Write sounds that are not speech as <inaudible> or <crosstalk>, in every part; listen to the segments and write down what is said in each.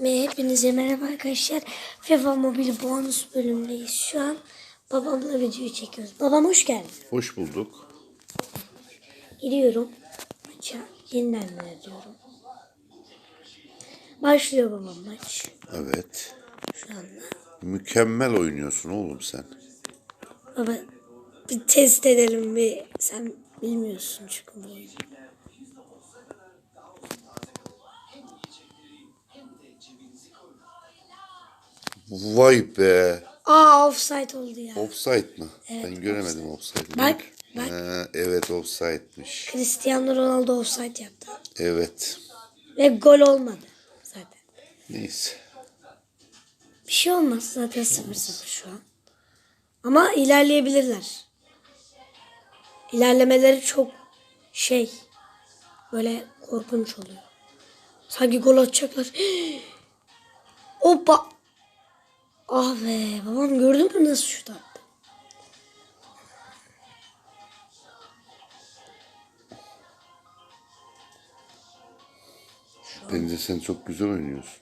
Ve hepinize merhaba arkadaşlar. FIFA Mobil bonus bölümündeyiz şu an. Babamla videoyu çekiyoruz. Babam hoş geldin. Hoş bulduk. Giriyorum. Maça yeniden diyorum. Başlıyor babam maç. Evet. Şu anda. Mükemmel oynuyorsun oğlum sen. Baba bir test edelim bir. Sen bilmiyorsun çünkü bu oyunu. Vay be. Aa offside oldu ya. Offside mı? ben göremedim offside'ı. Bak, bak. Ha, evet offside'miş. Cristiano Ronaldo offside yaptı. Evet. Ve gol olmadı zaten. Neyse. Bir şey olmaz zaten 0-0 şu an. Ama ilerleyebilirler. İlerlemeleri çok şey böyle korkunç oluyor. Sanki gol atacaklar. <gasps> Hoppa. Ah be babam gördün mü nasıl şut attı? Bence sen çok güzel oynuyorsun.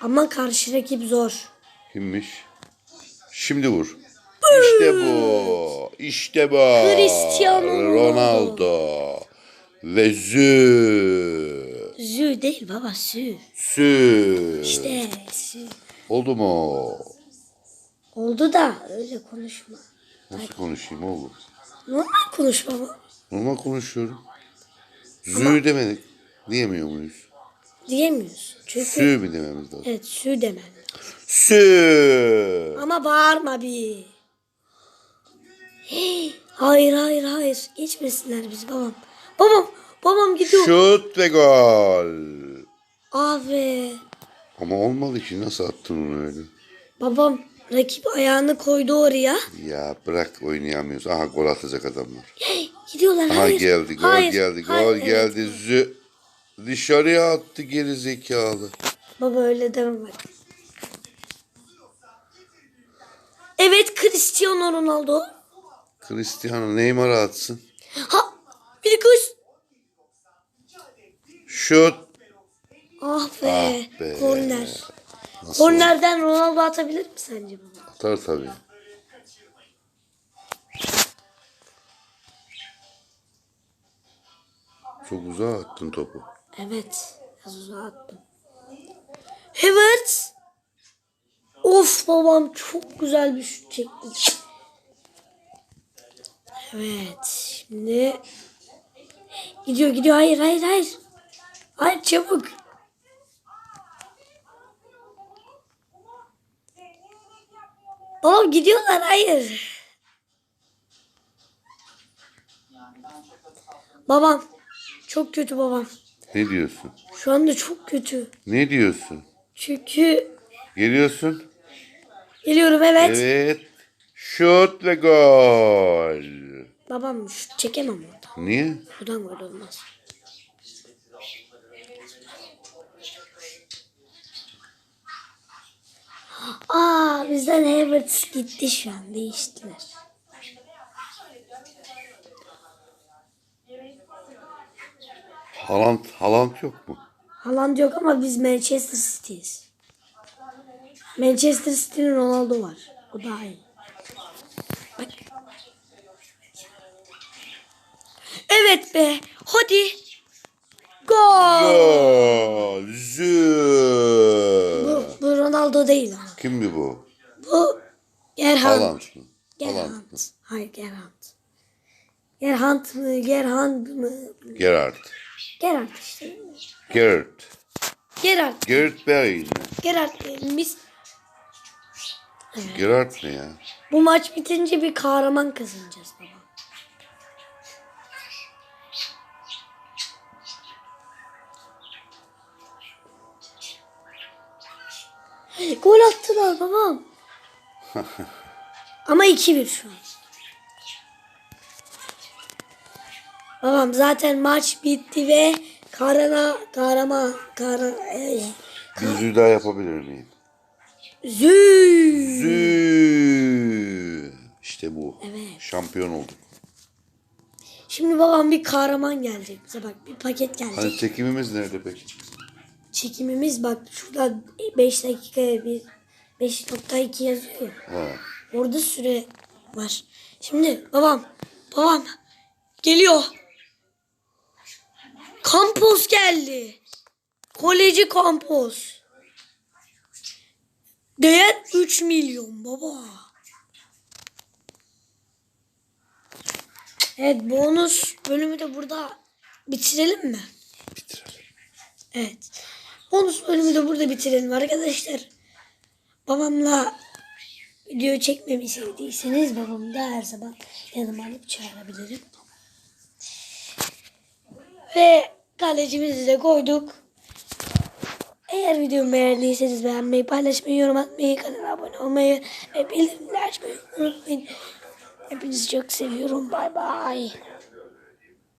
Ama karşı rakip zor. Kimmiş? Şimdi vur. İşte bu. İşte bu. Cristiano Ronaldo. Ve Zü. Zü değil baba sü. Sü. İşte sü. Oldu mu? Oldu da öyle konuşma. Nasıl konuşayım oğlum? Normal konuş baba. Normal konuşuyorum. Zü demedik. Diyemiyor muyuz? Diyemiyorsun. Çünkü Sü mü dememiz lazım? evet sü demen. Sü. Ama bağırma bir. Hey, hayır hayır hayır. Geçmesinler bizi babam. Babam babam gidiyor. Şut ve gol. Abi Ama olmadı ki nasıl attın onu öyle? babam rakip ayağını koydu oraya. Ya bırak oynayamıyoruz. Aha gol atacak adamlar. <gasps> Hey, gidiyorlar Aha hayır. geldi gol hayır, geldi gol hayır, evet. geldi. Zü. Dışarıya attı geri zekalı. Baba öyle deme bak. Evet Cristiano Ronaldo. Cristiano Neymar'a atsın. Ha bir kız. Şut. Ah be. Ah be. Korner. Nasıl Kornerden Ronaldo atabilir mi sence baba? Atar tabii. Çok uzağa attın topu. Evet. Biraz uzağa attım. Evet. Of babam çok güzel bir şut çekti. Evet. Şimdi gidiyor gidiyor. Hayır hayır hayır. Hayır çabuk. Babam gidiyorlar hayır. Babam. Çok kötü babam. Ne diyorsun? Şu anda çok kötü. Ne diyorsun? Çünkü Geliyorsun. geliyorum evet. Evet. Şut ve gol. Babam şut çekemem orada. Niye? Buradan gol olmaz. Bizden Havertz gitti şu an değiştiler. Haaland, Haaland yok mu? Haaland yok ama biz Manchester City'yiz. Manchester City'nin Ronaldo var. O daha iyi. Bak. Evet be. Hadi. Gol. Gol. Bu, bu Ronaldo değil ama. Kim mi? Bu Gerhard. Haaland mı? Haaland Gerhard. mı? Hayır Gerhard. Gerhard mı? Gerhard mı? Gerard. Gerhard işte. Gerard. Gerhard. Gerard Bale mi? Gerhard. diyelim Biz Gerard ne ya? bu maç bitince bir kahraman kazanacağız baba. Gol attılar babam. <laughs> Ama 2-1 şu an. Babam zaten maç bitti ve Karana, Karama, Kara, e, Bir zü daha yapabilir miyim? Zü. Zü. İşte bu. Evet. Şampiyon olduk. Şimdi babam bir kahraman gelecek bize bak bir paket gelecek. Hani çekimimiz nerede peki? çekimimiz bak şurada 5 dakikaya bir 5.2 yazıyor ya. Ha. Orada süre var. Şimdi babam, babam geliyor. Kampos geldi. Koleci kampos. Değer 3 milyon baba. Evet bonus bölümü de burada bitirelim mi? Bitirelim. Evet. Bonus bölümü de burada bitirelim arkadaşlar. Babamla video çekmemi sevdiyseniz babamı da her zaman yanıma alıp çağırabilirim. Ve kalecimizi de koyduk. Eğer videomu beğendiyseniz beğenmeyi, paylaşmayı, yorum atmayı, kanala abone olmayı ve bildirimleri açmayı unutmayın. Hepinizi çok seviyorum. Bay bay.